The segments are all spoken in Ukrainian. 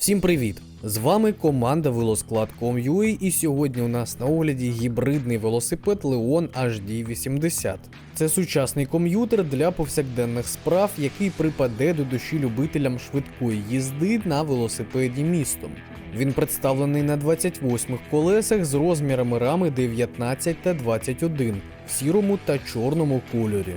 Всім привіт! З вами команда велосклад.com.ua і сьогодні у нас на огляді гібридний велосипед Leon HD80. Це сучасний комп'ютер для повсякденних справ, який припаде до душі любителям швидкої їзди на велосипеді містом. Він представлений на 28 колесах з розмірами рами 19 та 21 в сірому та чорному кольорі.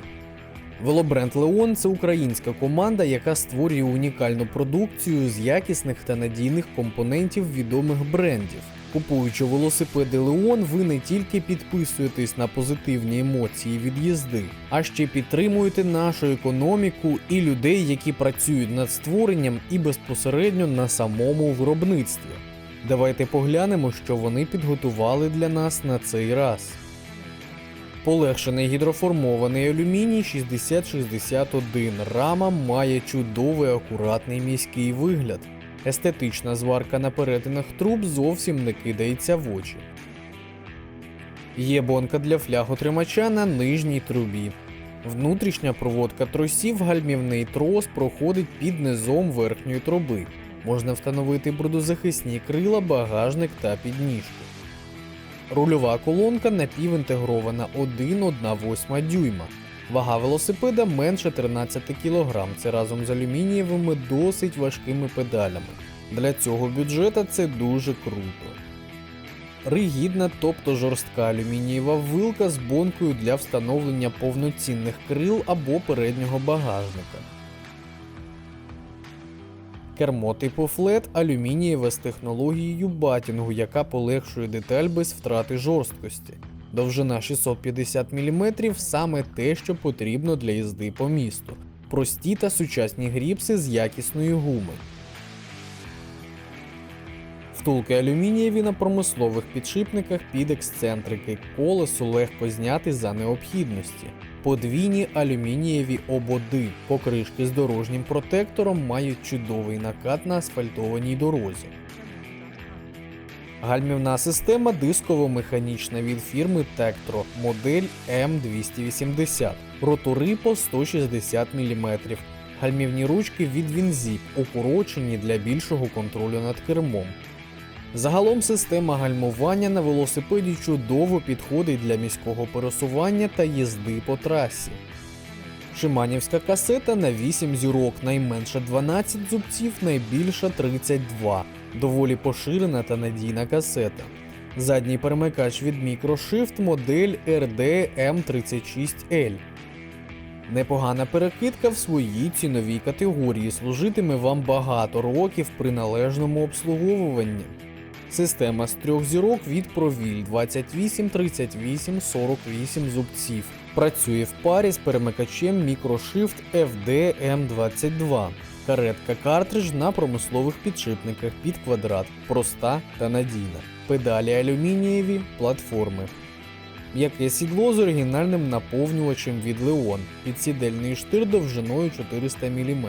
Велобренд Леон це українська команда, яка створює унікальну продукцію з якісних та надійних компонентів відомих брендів. Купуючи велосипеди Леон, ви не тільки підписуєтесь на позитивні емоції від їзди, а ще підтримуєте нашу економіку і людей, які працюють над створенням і безпосередньо на самому виробництві. Давайте поглянемо, що вони підготували для нас на цей раз. Полегшений гідроформований алюміній 6061 рама має чудовий акуратний міський вигляд. Естетична зварка на перетинах труб зовсім не кидається в очі. Є бонка для фляготримача на нижній трубі. Внутрішня проводка тросів гальмівний трос проходить під низом верхньої труби. Можна встановити брудозахисні крила, багажник та підніжку. Рульова колонка напівінтегрована 1,1,8 дюйма. Вага велосипеда менше 13 кг. Це разом з алюмінієвими досить важкими педалями. Для цього бюджета це дуже круто. Ригідна, тобто жорстка алюмінієва вилка з бонкою для встановлення повноцінних крил або переднього багажника. Кермо типу флет алюмінієве з технологією батінгу, яка полегшує деталь без втрати жорсткості. Довжина 650 мм саме те, що потрібно для їзди по місту. Прості та сучасні гріпси з якісної гуми. Втулки алюмінієві на промислових підшипниках під ексцентрики, колесо легко зняти за необхідності. Подвійні алюмінієві ободи, покришки з дорожнім протектором мають чудовий накат на асфальтованій дорозі. Гальмівна система дисково-механічна від фірми Tektro, модель M280, ротори по 160 мм, гальмівні ручки від Winzip, укорочені для більшого контролю над кермом. Загалом система гальмування на велосипеді чудово підходить для міського пересування та їзди по трасі. Шиманівська касета на 8 зірок, найменше 12 зубців, найбільша 32. Доволі поширена та надійна касета. Задній перемикач від Microshift модель RD M36L. Непогана перекидка в своїй ціновій категорії служитиме вам багато років при належному обслуговуванні. Система з трьох зірок від Provil 28, 38, 48 зубців. Працює в парі з перемикачем Microshift FD M22. Каретка картридж на промислових підшипниках під квадрат, проста та надійна. Педалі алюмінієві, платформи. М'яке сідло з оригінальним наповнювачем від Leon, підсідельний штир довжиною 400 мм.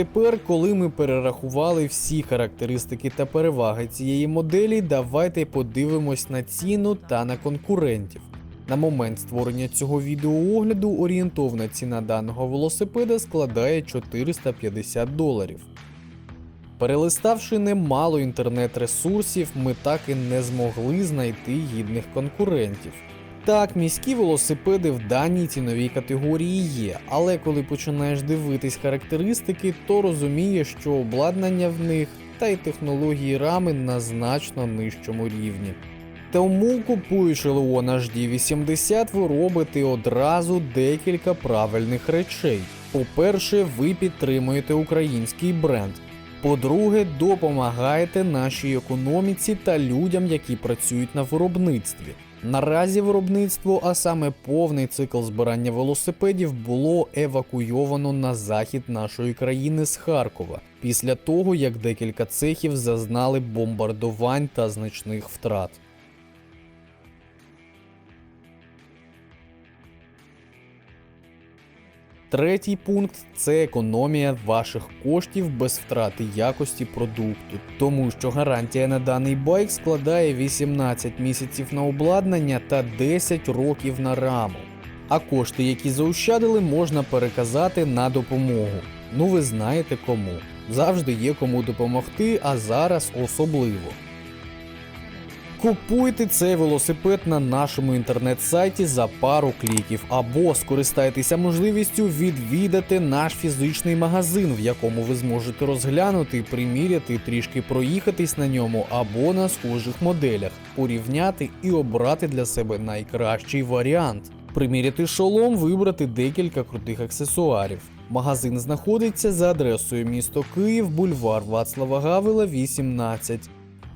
Тепер, коли ми перерахували всі характеристики та переваги цієї моделі, давайте подивимось на ціну та на конкурентів. На момент створення цього відеоогляду орієнтовна ціна даного велосипеда складає 450 доларів. Перелиставши немало інтернет-ресурсів, ми так і не змогли знайти гідних конкурентів. Так, міські велосипеди в даній ціновій категорії є, але коли починаєш дивитись характеристики, то розумієш, що обладнання в них та й технології рами на значно нижчому рівні. Тому, купуючи Leon HD80, ви робите одразу декілька правильних речей. По-перше, ви підтримуєте український бренд. По-друге, допомагаєте нашій економіці та людям, які працюють на виробництві. Наразі виробництво, а саме повний цикл збирання велосипедів, було евакуйовано на захід нашої країни з Харкова після того, як декілька цехів зазнали бомбардувань та значних втрат. Третій пункт це економія ваших коштів без втрати якості продукту, тому що гарантія на даний байк складає 18 місяців на обладнання та 10 років на раму. А кошти, які заощадили, можна переказати на допомогу. Ну ви знаєте кому. Завжди є кому допомогти, а зараз особливо. Купуйте цей велосипед на нашому інтернет-сайті за пару кліків, або скористайтеся можливістю відвідати наш фізичний магазин, в якому ви зможете розглянути, приміряти, трішки проїхатись на ньому або на схожих моделях, порівняти і обрати для себе найкращий варіант. Приміряти шолом, вибрати декілька крутих аксесуарів. Магазин знаходиться за адресою місто Київ, бульвар Вацлава Гавела, 18.